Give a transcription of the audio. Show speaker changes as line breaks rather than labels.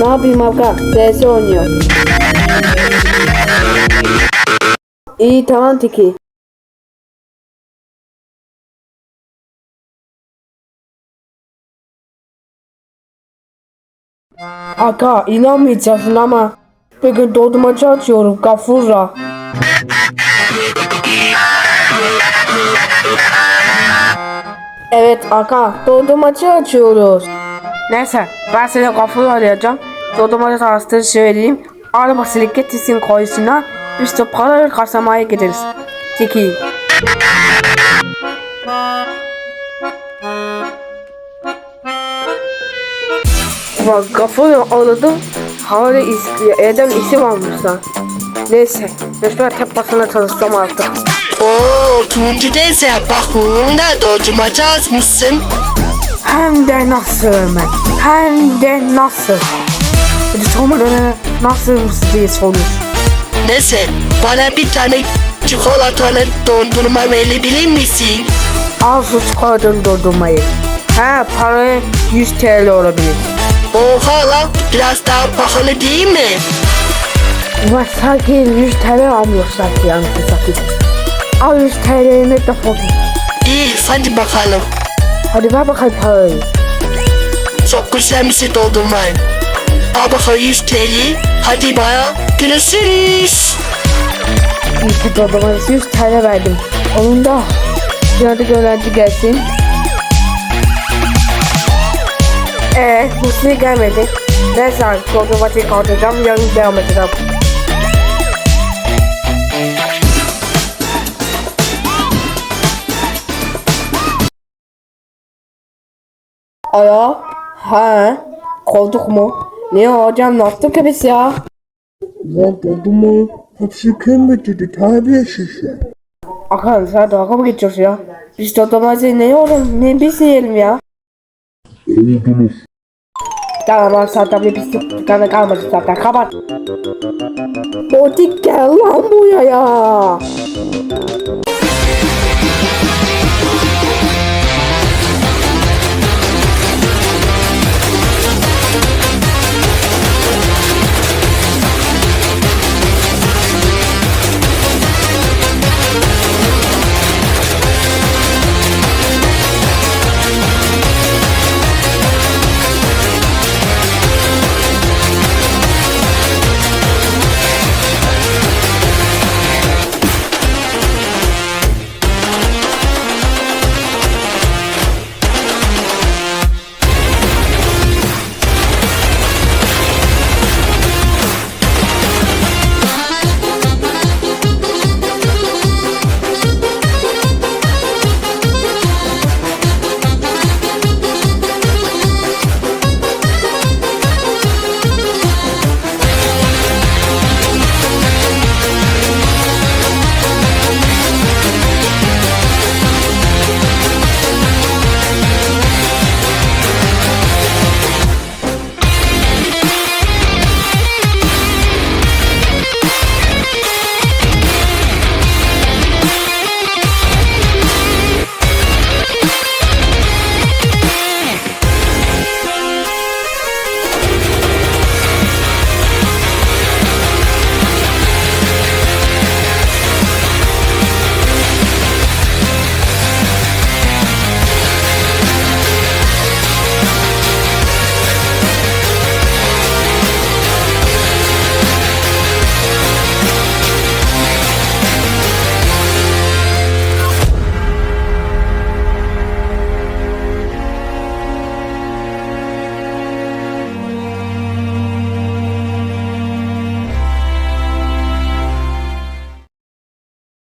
Ne yapayım Hakan? CS oynuyor. İyi tamam Tiki. Aga inanmayacaksın ama bir gün dondurmacı açıyorum Gafurra. Evet Aga dondurmacı açıyoruz. Neyse ben seni Gafurra arayacağım. Dondurmacı tanıştırı söyleyeyim. Arabasını getirsin koyusuna. Biz de parayı kasamaya gideriz. Tiki. Bak kafayı aradım. Hala is evden isim almışlar. Neyse. Resmen tek başına çalışacağım artık.
Oo Tuncu teyze bakın da dondurmacı açmışsın.
Hem de nasıl Ömer? Hem de nasıl? Hadi sormadan nasıl diye soruyor.
Neyse bana bir tane çikolatalı dondurma verebilir misin?
Al şu çikolatanı dondurmayı. He parayı 100 TL olabilir.
Oha lan biraz daha pahalı değil mi?
Ulan sanki 100 TL almıyor sanki yanlış satayım. Al 100 TL'ni defol.
İyi hadi bakalım.
Hadi ver bakalım parayı.
Çok güzelmiş dondurmayı. Al bakalım 100 TL. Hadi bana görüşürüz.
İyi ki dondurmayı 100 TL verdim. Onun da Hadi öğrenci gelsin. Eee Hüsnü gelmedi. Neyse dondurmacıyı kaldıracağım. Yarın devam edeceğim. Alo? He? Kovduk mu? Ne hocam ne yaptık ki biz ya?
Lan dondurma hepsi kim bitirdi terbiyesiz ya.
Akan sen dalga mı geçiyorsun ya? Biz dondurmacıyı ne yiyelim? Ne biz yiyelim ya?
Oldunuz.
Tamam abi zaten bir pislik tane kalmadı zaten kapat. Botik gel lan buraya ya.